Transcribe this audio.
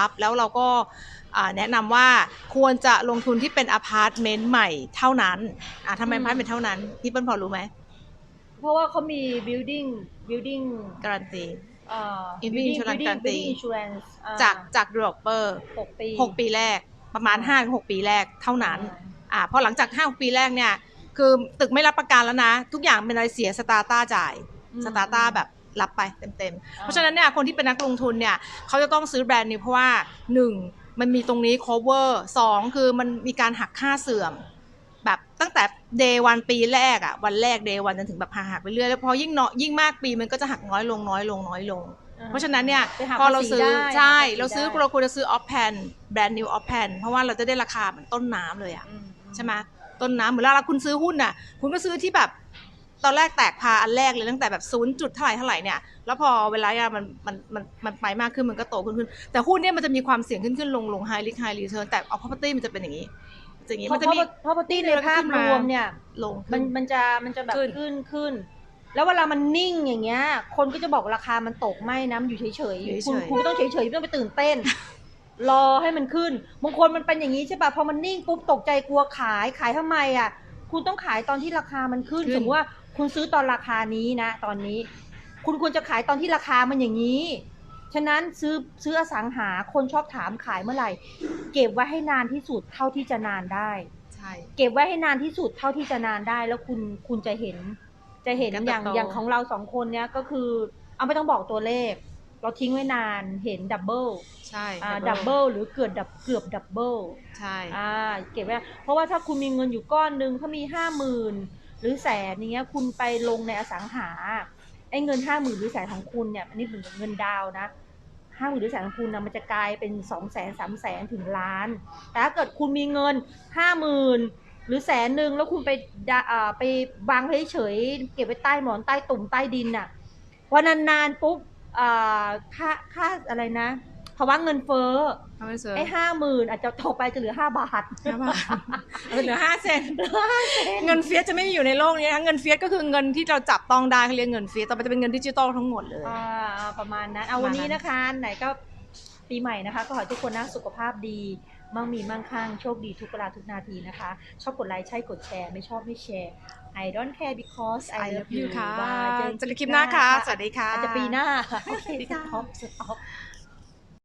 ครับแล้วเราก็อ่าแนะนำว่าควรจะลงทุนที่เป็นอพาร์ตเมนต์ใหม่เท่านั้นอ่าทำไมอือมพาร์ตเมนต์เท่านั้นพี่เปิ้ลพอรู้ไหม เพราะว่าเขามี building building การันตีเอ่อ Building building insurance building guarantee building insurance อ่จากจากด e อปเปอร์หกปีหกปีแรกประมาณ5้าหกปีแรกเท่านั้นอ่าอ่าพอหลังจาก5้าปีแรกเนี่ย คือตึกไม่รับประกันแล้วนะ ทุกอย่างเป็นอะไรเสียสตาร์ต้าจ่ายอืมสตาร์ต้าแบบ รับไปเต็มๆ เพราะฉะนั้นเนี่ยคนที่เป็นนักลงทุนเนี่ยเขาจะต้องซื้อแบรนด์นี้เพราะว่า 1. มันมีตรงนี้ cover 2. คือมันมีการหักค่าเสื่อม แบบตั้งแต่ day วันปีแรกอะวันแรก day วันจนถึงแบบหักไปเรื่อยแล้วพอยิ่งเนาะยิ่งมากปีมันก็จะหักน้อยลงน้อยลงน้อยลงอ่เพราะฉะนั้นเนี่ยไปหักพอเราซื้อภษีได้ใช่หักภษีเราซื้อได้เราควรจะซื้อ off pan แบรนด์ new off pan เพราะว่าเราจะได้ราคาเหมือนต้นน้ำเลยอะอืมใช่ไหมต้นน้ำเหมือนเวลาคุณซื้อหุ้นน่ะ คุณก็ซื้อที่แบบ ตอนแรกแตกพาอันแรกเลยตั้งแต่แบบศูนย์จุดเท่าไหร่เท่าไหร่เนี่ยแล้วพอเวลาอะมันมันมันมันไปมากขึ้นมันก็โตขึ้นขึ้น แต่หุ้นเนี่ยมันจะมีความเสี่ยงขึ้นขึ้นลงลง high risk high return แต่เอา property มันจะเป็นอย่างนี้จะอย่างนี้เพมัราะนจะมีเพราะ property ในแล้วก็ภาพขึ้นรมาวมเนี่ยลงมันขึ้นมันจะมันจะแบบขึ้นขึ้นขึ้น แล้วเวลามันนิ่งอย่างเงี้ย คนก็จะบอกราคามันตกไม่นะมันอยู่เฉยๆเฉยๆคุณคุณก็ต้องเฉยๆไม่ต้องไปตื่นเต้นรอให้มันขึ้นบางคนมันเป็นอย่างนี้ใช่ป่ะพอมันนิ่งปุ๊บตกใจกลัวขายขายทำไมอะ คุณต้องขายตอนที่ราคามันขึ้น ขึ้น สมมติว่าคุณซื้อตอนราคานี้นะ ตอนนี้ คุณควรจะขายตอนที่ราคามันอย่างนี้ ฉะนั้นซื้อซื้ออสังหาคนชอบถามขายเมื่อไหร่ เก็บไว้ให้นานที่สุดเท่าที่จะนานได้ ใช่ เก็บไว้ให้นานที่สุดเท่าที่จะนานได้ แล้วคุณคุณจะเห็น จะเห็นการอเติบย่างโต อย่างของเราสองคนเนี้ยก็คือ เอาไม่ต้องบอกตัวเลข เราทิ้งไว้นานเห็นดับเบิลใช่อ่าดับเบิลหรือเกือบดับเกือบดับเบิลใช่อ่าเก็บไว้เพราะว่าถ้าคุณมีเงินอยู่ก้อนหนึ่งถ้ามีห้าหมื่นหรือแสนอย่างเงี้ยคุณไปลงในอสังหาไอ้เงินห้าหมื่นหรือแสนของคุณเนี่ยอันนี้เหมือนกับเงินดาวน์นะห้าหมื่นหรือแสนของคุณนะมันจะกลายเป็นสองแสนสามแสนถึงล้าน แต่ถ้าเกิดคุณมีเงินห้าหมื่นหรือแสนหนึ่งแล้วคุณไปดะอ่าไปวางไว้เฉยๆเก็บไว้ใต้หมอนใต้ตุ่มใต้ดินน่ะวันนานๆปุ๊บอ่า ค่าค่าอะไรนะภาวะเงินเฟ้อทำให้เซิร์ฟไอ้ห้าหมื่นอาจจะตกไปจะเหลือห้าบาทห้าบาทเออเหลือห้าเซนเงินเฟียสจะไม่มีอยู่ในโลกนี้นะคะเงินเฟียสก็คือเงินที่เราจับต้องได้เขาเรียกเงินเฟียสต่อไปจะเป็นเงินดิจิตอลทั้งหมดเลยอ่าประมาณนั้นเอาประมาณวันนี้นั้นนะคะไหนก็ ปีใหม่นะคะ ก็ขอให้ทุกคนนะสุขภาพดี มั่งมีมั่งคั่งโชคดีทุกเวลาทุกนาทีนะคะ ชอบกดไลค์ใช่กดแชร์ ไม่ชอบไม่แชร์ I don't care because I love you ค่ะบายเจอกันคลิปหน้าค่ะ สวัสดีค่ะ อาจจะปีหน้า โอเคสวัสดีค่ะสต็อปสต็อป